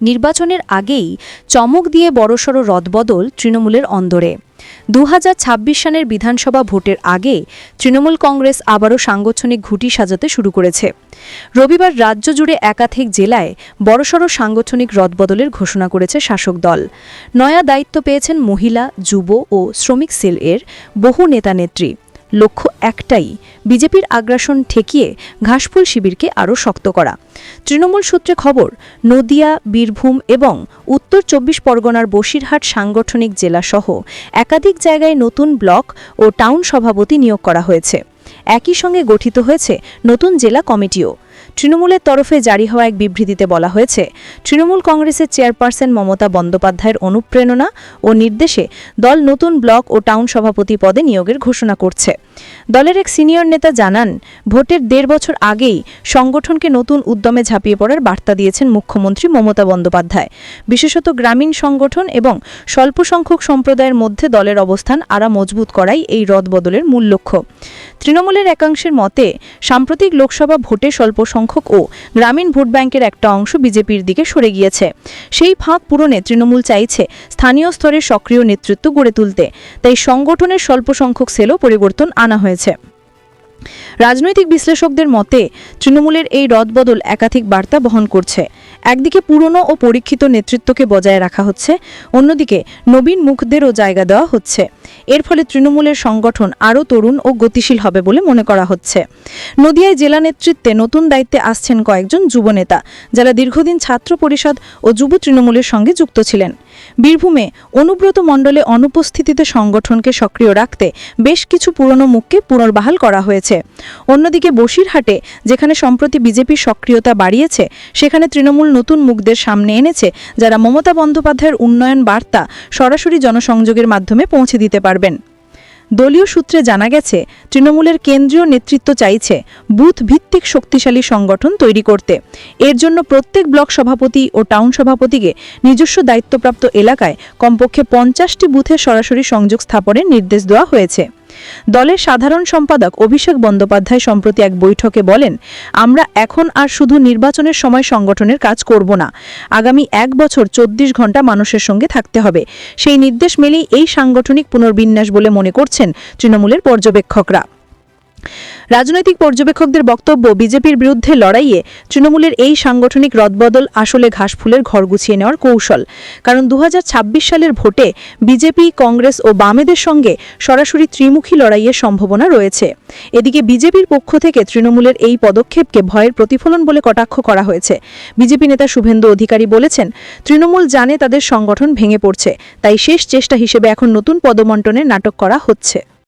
নির্বাচনের আগেই চমক দিয়ে বড়সড় রদবদল তৃণমূলের অন্দরে। দু হাজার ছাব্বিশ সালের বিধানসভা ভোটের আগে তৃণমূল কংগ্রেস আবারও সাংগঠনিক ঘুঁটি সাজাতে শুরু করেছে। রবিবার রাজ্য জুড়ে একাধিক জেলায় বড়সড় সাংগঠনিক রদবদলের ঘোষণা করেছে শাসক দল। নয়া দায়িত্ব পেয়েছেন মহিলা, যুব ও শ্রমিক সেল এর বহু নেতানেত্রী। লক্ষ্য একটাই, বিজেপির আগ্রাসন ঠেকিয়ে ঘাসফুল শিবিরকে আরও শক্ত করা। তৃণমূল সূত্রে খবর, নদিয়া, বীরভূম এবং উত্তর চব্বিশ পরগনার বসিরহাট সাংগঠনিক জেলাসহ একাধিক জায়গায় নতুন ব্লক ও টাউন সভাপতি নিয়োগ করা হয়েছে। একই সঙ্গে গঠিত হয়েছে নতুন জেলা কমিটিও। তৃণমূলের তরফে জারি হওয়া এক বিবৃতিতে বলা হয়েছে, তৃণমূল কংগ্রেসের চেয়ারপারসন মমতা বন্দ্যোপাধ্যায়ের অনুপ্রেরণা ও নির্দেশে দল নতুন ব্লক ও টাউন সভাপতি পদে নিয়োগের ঘোষণা করছে। দলের এক সিনিয়র নেতা জানান, ভোটের দেড় বছর আগেই সংগঠনকে নতুন উদ্যমে ঝাঁপিয়ে পড়ার বার্তা দিয়েছেন মুখ্যমন্ত্রী মমতা বন্দ্যোপাধ্যায়। বিশেষত গ্রামীণ সংগঠন এবং স্বল্প সংখ্যক সম্প্রদায়ের মধ্যে দলের অবস্থান আরও মজবুত করাই এই রদবদলের মূল লক্ষ্য। তৃণমূলের একাংশের মতে, সাম্প্রতিক লোকসভা ভোটে স্বল্প সংখ্যক ও গ্রামীণ ভোট ব্যাংকের একটা অংশ বিজেপির দিকে সরে গিয়েছে। সেই ফাঁক পূরণে তৃণমূল চাইছে স্থানীয় স্তরে সক্রিয় নেতৃত্ব গড়ে তুলতে। তাই সংগঠনের স্বল্প সংখ্যক সেলও পরিবর্তন আনা হয়েছে। রাজনৈতিক বিশ্লেষকদের মতে, তৃণমূলের এই রদবদল একাধিক বার্তা বহন করছে। একদিকে পুরনো ও পরীক্ষিত নেতৃত্বকে বজায় রাখা হচ্ছে, অন্যদিকে নবীন মুখদেরও জায়গা দেওয়া হচ্ছে। এর ফলে তৃণমূলের সংগঠন আরও তরুণ ও গতিশীল হবে বলে মনে করা হচ্ছে। নদিয়ায় জেলা নেতৃত্বে নতুন দায়িত্বে আসছেন কয়েকজন যুবনেতা, যারা দীর্ঘদিন ছাত্র পরিষদ ও যুব তৃণমূলের সঙ্গে যুক্ত ছিলেন। বীরভূমে অনুব্রত মণ্ডলে অনুপস্থিতিতে সংগঠনকে সক্রিয় রাখতে বেশ কিছু পুরনো মুখকে পুনর্বহাল করা হয়েছে। অন্যদিকে বসিরহাটে, যেখানে সম্প্রতি বিজেপির সক্রিয়তা বাড়িয়েছে, সেখানে তৃণমূল নতুন মুখদের সামনে এনেছে, যারা মমতা বন্দ্যোপাধ্যায়ের উন্নয়ন বার্তা সরাসরি জনসংযোগের মাধ্যমে পৌঁছে দিতে পারবেন। দলীয় সূত্রে জানা গেছে, তৃণমূলের কেন্দ্রীয় নেতৃত্ব চাইছে বুথ ভিত্তিক শক্তিশালী সংগঠন তৈরি করতে। এর জন্য প্রত্যেক ব্লক সভাপতি ও টাউন সভাপতিকে নিজস্ব দায়িত্বপ্রাপ্ত এলাকায় কমপক্ষে পঞ্চাশটি বুথে সরাসরি সংযোগ স্থাপনের নির্দেশ দেওয়া হয়েছে। দলের সাধারণ সম্পাদক অভিষেক বন্দ্যোপাধ্যায় সম্প্রতি এক বৈঠকে বলেন, আমরা এখন আর শুধু নির্বাচনের সময় সংগঠনের কাজ করব না। আগামী এক বছর চব্বিশ ঘণ্টা মানুষের সঙ্গে থাকতে হবে। সেই নির্দেশ মেলেই এই সাংগঠনিক পুনর্বিন্যাস বলে মনে করছেন তৃণমূলের পর্যবেক্ষকরা। রাজনৈতিক পর্যবেক্ষকদের বক্তব্য বিজেপির বিরুদ্ধে লড়াইয়ে তৃণমূলের এই সাংগঠনিক রদবদল আসলে ঘাসফুলের ঘর গুছিয়ে নেওয়ার কৌশল। কারণ দু হাজার ছাব্বিশ সালের ভোটে বিজেপি, কংগ্রেস ও বামেদের সঙ্গে সরাসরি ত্রিমুখী লড়াইয়ের সম্ভাবনা রয়েছে। এদিকে বিজেপির পক্ষ থেকে তৃণমূলের এই পদক্ষেপকে ভয়ের প্রতিফলন বলে কটাক্ষ করা হয়েছে। বিজেপি নেতা শুভেন্দু অধিকারী বলেছেন, তৃণমূল জানে তাদের সংগঠন ভেঙে পড়ছে, তাই শেষ চেষ্টা হিসেবে এখন নতুন পদমন্টনের নাটক করা হচ্ছে।